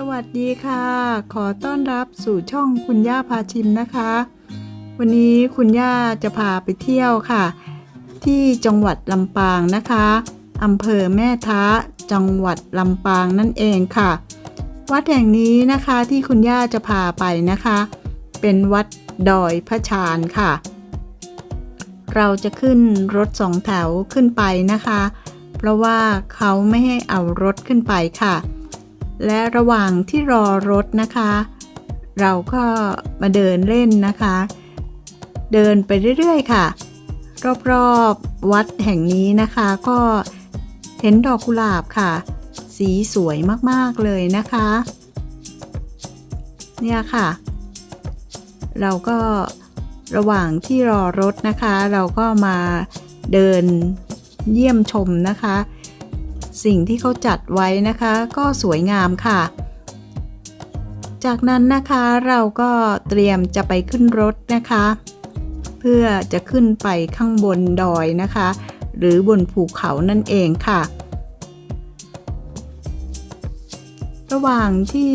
สวัสดีค่ะ ขอต้อนรับสู่ช่องคุณย่าพาชิมนะคะ วันนี้คุณย่าจะพาไปเที่ยวค่ะ ที่จังหวัดลำปางนะคะอำเภอแม่ท้าจังหวัดลำปางนั่นเองค่ะ วัดแห่งนี้นะคะที่คุณย่าจะพาไปนะคะ เป็นวัดดอยพระชานค่ะ เราจะขึ้นรถสองแถวขึ้นไปนะคะ เพราะว่าเขาไม่ให้เอารถขึ้นไปค่ะ และระหว่างที่รอรถนะคะ เราก็มาเดินเล่นนะคะ เดินไปเรื่อยๆค่ะ รอบๆวัดแห่งนี้นะคะ ก็เห็นดอกกุหลาบค่ะ สีสวยมากๆเลยนะคะ เนี่ยค่ะ เราก็ระหว่างที่รอรถนะคะ เราก็มาเดินเยี่ยมชมนะคะ สิ่งที่เขาจัดไว้นะคะ ก็สวยงามค่ะ จากนั้นนะคะเราก็เตรียมจะไปขึ้นรถนะคะ เพื่อจะขึ้นไปข้างบนดอยนะคะ หรือบนภูเขานั่นเองค่ะ ระหว่างที่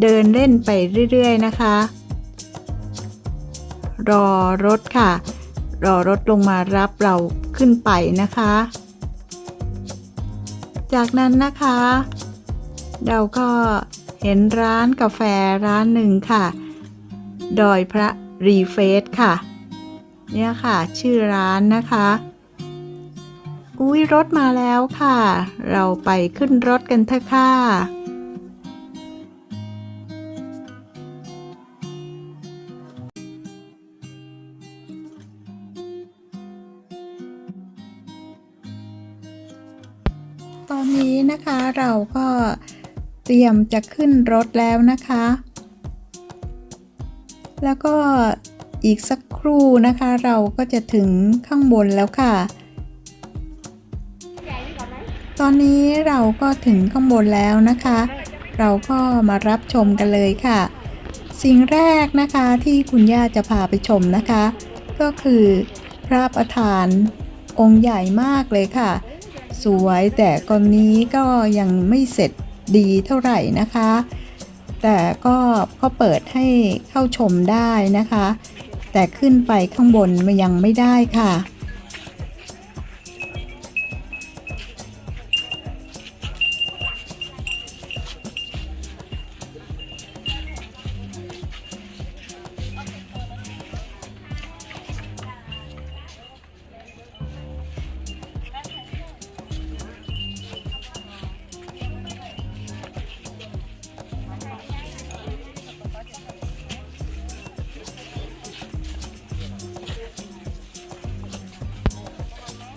เดินเล่นไปเรื่อยๆนะคะ รอรถค่ะ รอรถลงมารับเราขึ้นไปนะคะ จากนั้นนะคะ เราก็เห็นร้านกาแฟร้านหนึ่งค่ะ ดอยพระรีเฟสค่ะ เนี่ยค่ะ ชื่อร้านนะคะ อุ้ยรถมาแล้วค่ะ เราไปขึ้นรถกันเถอะค่ะ ตอนนี้นะคะเราก็เตรียมจะขึ้นรถแล้วนะคะ แล้วก็อีกสักครู่นะคะเราก็จะถึงข้างบนแล้วค่ะ ตอนนี้เราก็ถึงข้างบนแล้วนะคะ เราก็มารับชมกันเลยค่ะ สิ่งแรกนะคะที่คุณย่าจะพาไปชมนะคะ ก็คือพระประธานองค์ใหญ่มากเลยค่ะ สวยแต่กอนนี้ก็ยังไม่เสร็จดีเท่าไหร่นะคะ แต่ก็ก็เปิดให้เข้าชมได้นะคะ แต่ขึ้นไปข้างบนมันยังไม่ได้ค่ะ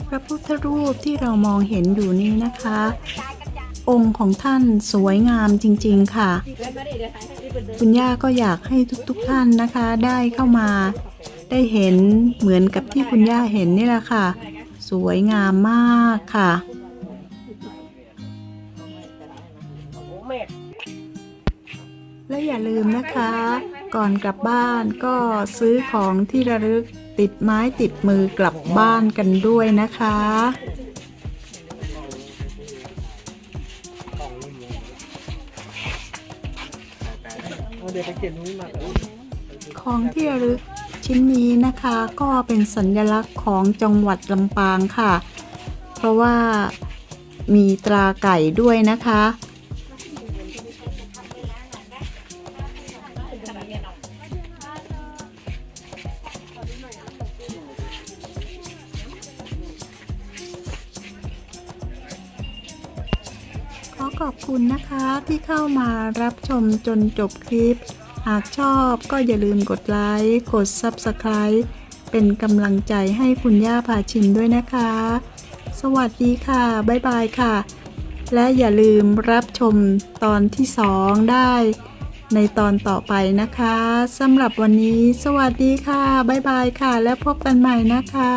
พระพุทธรูปที่เรามองเห็นอยู่นี้นะคะ องค์ของท่านสวยงามจริง ๆ ค่ะ คุณย่าก็อยากให้ทุกๆท่านนะคะ ได้เข้ามาได้เห็นเหมือนกับที่คุณย่าเห็นนี่แหละค่ะ สวยงามมากค่ะและอย่าลืมนะคะ ก่อนกลับบ้านก็ซื้อของที่ระลึก ติดไม้ติดมือกลับบ้านกันด้วยนะคะขอนของที่ระลึกชิ้นนี้นะคะก็เป็นสัญลักษณ์ของจังหวัดลำปางค่ะ เพราะว่ามีตราไก่ด้วยนะคะ ขอบคุณนะคะที่เข้ามารับชมจนจบคลิป หากชอบก็อย่าลืมกดไลค์ กด Subscribe เป็นกำลังใจให้คุณย่าพาชิมด้วยนะคะ สวัสดีค่ะ บ๊ายบายค่ะ และอย่าลืมรับชมตอนที่2ได้ ในตอนต่อไปนะคะสำหรับวันนี้ สวัสดีค่ะ บ๊ายบายค่ะ และพบกันใหม่นะคะ